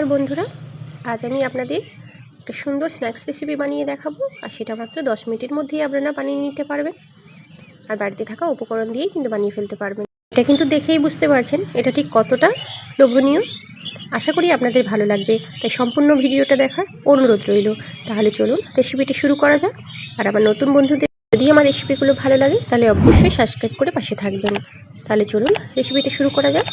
নমস্কার বন্ধুরা, আজ আমি আপনাদের একটা সুন্দর স্ন্যাক্স রেসিপি বানিয়ে দেখাবো, আর সেটা মাত্র দশ মিনিটের মধ্যেই আপনারা বানিয়ে নিতে পারবেন। আর বাড়িতে থাকা উপকরণ দিয়েই কিন্তু বানিয়ে ফেলতে পারবেন। এটা কিন্তু দেখেই বুঝতে পারছেন এটা ঠিক কতটা লোভনীয়। আশা করি আপনাদের ভালো লাগবে, তাই সম্পূর্ণ ভিডিওটা দেখার অনুরোধ রইল। তাহলে চলুন রেসিপিটি শুরু করা যাক। আর আমার নতুন বন্ধুদের যদি আমার রেসিপিগুলো ভালো লাগে, তাহলে অবশ্যই সাবস্ক্রাইব করে পাশে থাকবেন। তাহলে চলুন রেসিপিটা শুরু করা যাক।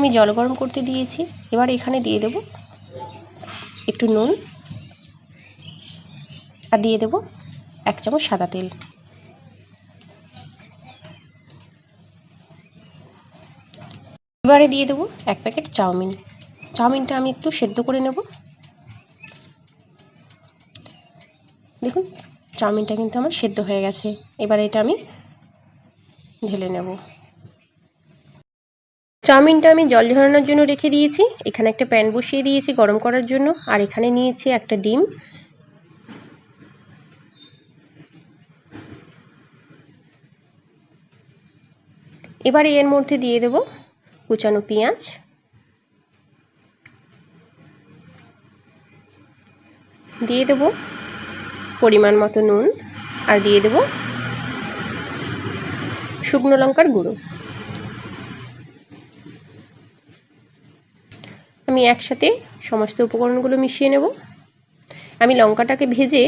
আমি জল গরম করতে দিয়েছি। এবার এখানে দিয়ে দেব একটু নুন আর দিয়ে দেব এক চামচ সাদা তেল। এবারে দিয়ে দেবো এক প্যাকেট চাউমিন। চাউমিনটা আমি একটু সেদ্ধ করে নেব। দেখুন, চাউমিনটা কিন্তু আমার সেদ্ধ হয়ে গেছে। এবার এটা আমি ঢেলে নেব। চাউমিনটা আমি জল ঝরানোর জন্য রেখে দিয়েছি। এখানে একটা প্যান বসিয়ে দিয়েছি গরম করার জন্য। আর এখানে নিয়েছি একটা ডিম। এবার এর মধ্যে দিয়ে দেব কুচানো পেঁয়াজ। দিয়ে দেব পরিমাণ মতো নুন। আর দিয়ে দেব শুকনো লঙ্কার গুঁড়ো। আমি একসাথে সমস্ত উপকরণগুলো মিশিয়ে নেব। আমি লঙ্কাটাকে ভেজে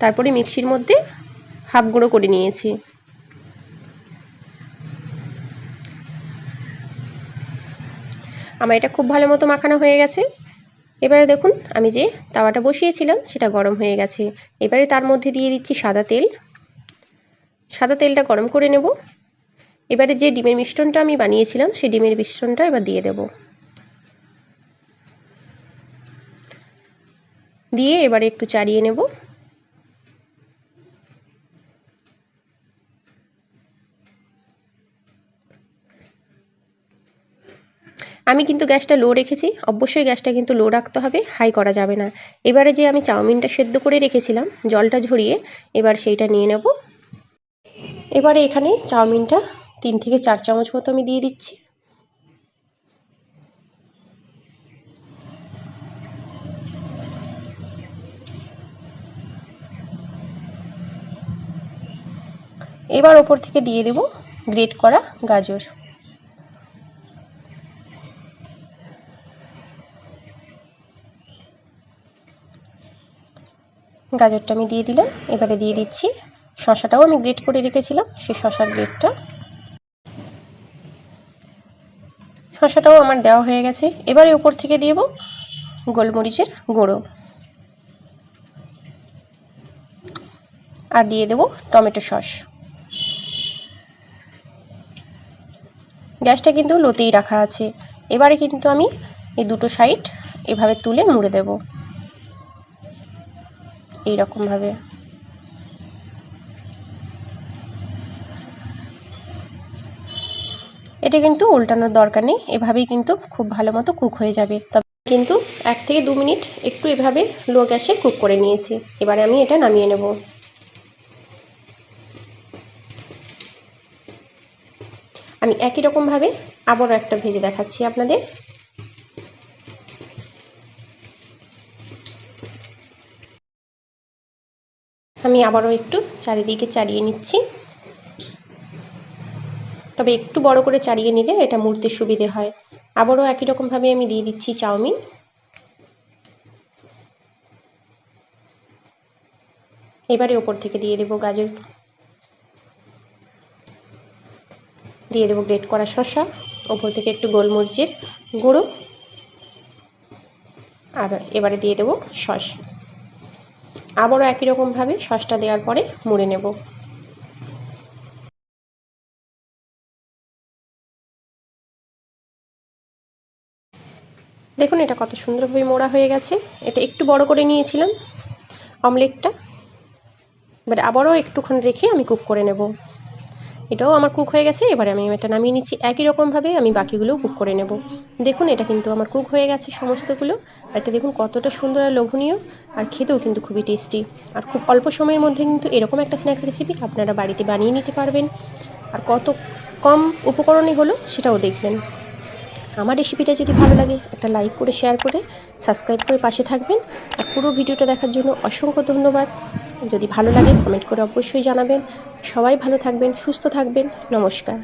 তারপরে মিক্সির মধ্যে হাফ গুঁড়ো করে নিয়েছি। আমার এটা খুব ভালো মতো মাখানো হয়ে গেছে। এবারে দেখুন, আমি যে তাওয়াটা বসিয়েছিলাম, সেটা গরম হয়ে গেছে। এবারে তার মধ্যে দিয়ে দিচ্ছি সাদা তেল। সাদা তেলটা গরম করে নেব। এবারে যে ডিমের মিশ্রণটা আমি বানিয়েছিলাম, সেই ডিমের মিশ্রণটা এবার দিয়ে দেব। দিয়ে এবারে একটু চাড়িয়ে নেব। আমি কিন্তু গ্যাসটা লো রেখেছি, অবশ্যই গ্যাসটা কিন্তু লো রাখতে হবে, হাই করা যাবে না। এবারে যে আমি চাউমিনটা সেদ্ধ করে রেখেছিলাম, জলটা ঝরিয়ে, এবার সেইটা নিয়ে নেব। এবারে এখানে চাউমিনটা তিন থেকে চার চামচ মতো আমি দিয়ে দিচ্ছি। এবার ওপর থেকে দিয়ে দেব গ্রেট করা গাজর। গাজরটা আমি দিয়ে দিলাম, এবারে দিয়ে দিচ্ছি শশাটাও আমি গ্রেট করে রেখেছিলাম সেই শশার গ্রেটটা। শশাটাও আমার দেওয়া হয়ে গেছে, এবারে উপর থেকে দিয়ে গোলমরিচের গুঁড়ো। আর দিয়ে দেব টমেটো সস। গ্যাসটা কিন্তু লোতেই রাখা আছে। এবারে কিন্তু আমি এই দুটো সাইড এভাবে তুলে মুড়ে দেবো। এইরকমভাবে। এটা কিন্তু উল্টানোর দরকার নেই, এভাবেই কিন্তু খুব ভালো মতো কুক হয়ে যাবে। তবে কিন্তু এক থেকে দু মিনিট একটু এভাবে লো গ্যাসে কুক করে নিয়েছি। এবারে আমি এটা নামিয়ে নেব। আমি একই রকমভাবে আবারও একটা ভেজে দেখাচ্ছি আপনাদের। আমি আবারও একটু চারিদিকে চারিয়ে নিচ্ছি। তবে একটু বড় করে চারিয়ে নিলে এটা মুড়তে সুবিধে হয়। আবারও একই রকমভাবে আমি দিয়ে দিচ্ছি চাউমিন। এবারে ওপর থেকে দিয়ে দেবো গাজর। দিয়ে দেবো গ্রেট করা শসা, ওপর থেকে একটু গোলমরিচের গুঁড়ো। আর এবারে দিয়ে দেবো সস আবারও একই রকমভাবে সসটা দেওয়ার পরে মুড়ে নেব। দেখুন এটা কত সুন্দরভাবে মোড়া হয়ে গেছে। এটা একটু বড় করে নিয়েছিলাম অমলেটটা। এবার আবারও একটুক্ষণ রেখে আমি কুক করে নেব। এটাও আমার কুক হয়ে গেছে, এবারে আমি এটা নামিয়ে নিচ্ছি। একই রকমভাবে আমি বাকিগুলোও কুক করে নেব। দেখুন, এটা কিন্তু আমার কুক হয়ে গেছে সমস্তগুলো। আর এটা দেখুন কতটা সুন্দর আর লোভনীয়, আর খেতেও কিন্তু খুবই টেস্টি আর খুব অল্প সময়ের মধ্যে কিন্তু এরকম একটা স্ন্যাক্স রেসিপি আপনারা বাড়িতে বানিয়ে নিতে পারবেন। আর কত কম উপকরণই হলো সেটাও দেখলেন আমার রেসিপিটা যদি ভালো লাগে, একটা লাইক করে শেয়ার করে সাবস্ক্রাইব করে পাশে থাকবেন। আর পুরো ভিডিওটা দেখার জন্য অসংখ্য ধন্যবাদ। যদি ভালো লাগে কমেন্ট করে অবশ্যই জানাবেন। সবাই ভালো থাকবেন সুস্থ থাকবেন। নমস্কার।